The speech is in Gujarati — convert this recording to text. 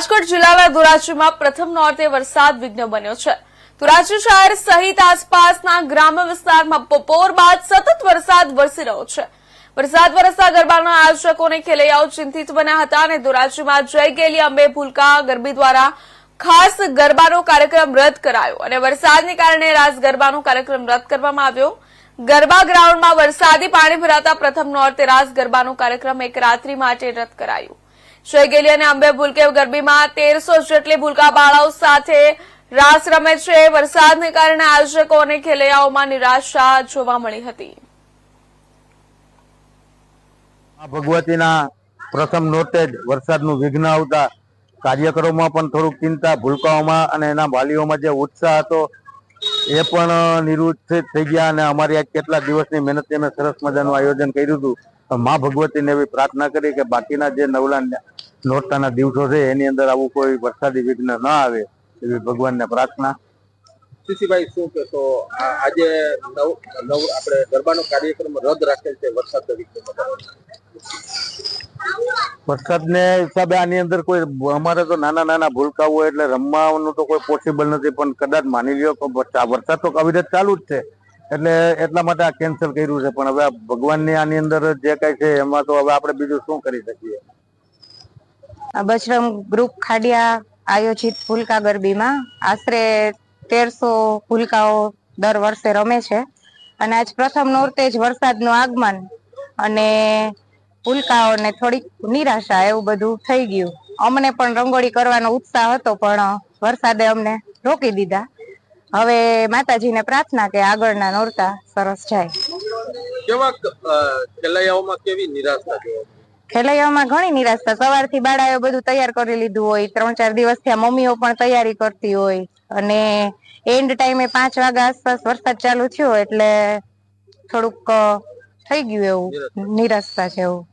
રાજકોટ જિલ્લાના ધોરાજીમાં પ્રથમ નોરતે વરસાદ વિઘ્ન બન્યો છે. ધોરાજી શહેર સહિત આસપાસના ગ્રામ્ય વિસ્તારમાં બપોર બાદ સતત વરસાદ વરસી રહ્યો છે. વરસાદ વરસતા ગરબાના આયોજકોને ખેલૈયાઓ ચિંતિત બન્યા હતા અને ધોરાજીમાં જય ગેલી અંબે ભૂલકા ગરબી દ્વારા ખાસ ગરબાનો કાર્યક્રમ રદ કરાયો અને વરસાદને કારણે રાસ ગરબાનો કાર્યક્રમ રદ કરવામાં આવ્યો. ગરબા ગ્રાઉન્ડમાં વરસાદી પાણી ભરાતા પ્રથમ નોરતે રાસ ગરબાનો કાર્યક્રમ એક રાત્રિ માટે રદ કરાયો. જય ગેલી અને અંબે ભૂલકે ગરબીમાં તેરસો જેટલી ભૂલકા બાળાઓ સાથે રાસ રમે છે. વરસાદને કારણે આયોજકો અને ખેલૈયાઓમાં નિરાશા જોવા મળી હતી. ભગવતીના પ્રથમ નોટે જ વરસાદનું વિઘ્ન આવતા કાર્યક્રમોમાં પણ થોડુંક ચિંતા, ભૂલકાઓમાં અને એના વાલીઓમાં જે ઉત્સાહ હતો એ પણ નિરુત્સિત થઈ ગયા અને અમારી આ કેટલા દિવસની મહેનતથી અમે સરસ મજાનું આયોજન કર્યું હતું. મા ભગવતીને એવી પ્રાર્થના કરી કે બાકીના જે નવલા નોરતાના દિવસો છે એની અંદર આવું કોઈ વરસાદી વિઘ્ન ન આવે એવી ભગવાનને પ્રાર્થના. સીસીભાઈ શું કહેશો? આજે નવ નવ આપણે ગરબાનો કાર્યક્રમ રદ રાખેલ છે વરસાદ વરસાદને હિસાબે આની અંદર કોઈ અમારે તો નાના નાના ભૂલકાઓ હોય એટલે રમવાનું તો કોઈ પોસિબલ નથી પણ કદાચ માની લ્યો કે વરસાદ તો અવિરત ચાલુ જ છે. એટલે એટલા માટે આ કેન્સલ કર્યું છે. પણ હવે ભગવાનની આની અંદર જે કઈ છે એમાં તો હવે આપણે બીજું શું કરી શકીએ? બજરંગ ગ્રુપ ખાડિયા આયોજિત ફૂલકા ગરબીમાં. આશરે તેરસો ફુલકાઓ દર વર્ષે રમે છે. અને આજ પ્રથમ નોરતે જ વરસાદનું આગમન અને ફૂલકાઓને થોડીક નિરાશા એવું બધું થઈ ગયું. અમને પણ રંગોળી કરવાનો ઉત્સાહ હતો, પણ વરસાદે અમને રોકી દીધા. હવે માતાજીને પ્રાર્થના કે આગળના નોરતા સરસ જાય. કેવા કેવી નિરાશા ખેલૈયાઓમાં ઘણી નિરાશતા સવારથી બાળાએ બધું તૈયાર કરી લીધું હોય. ત્રણ ચાર દિવસથી આ મમ્મીઓ પણ તૈયારી કરતી હોય. અને એન્ડ ટાઈમે પાંચ વાગ્યા આસપાસ વરસાદ ચાલુ થયો એટલે થોડુંક થઈ ગયું એવું. નિરાશતા છે એવું.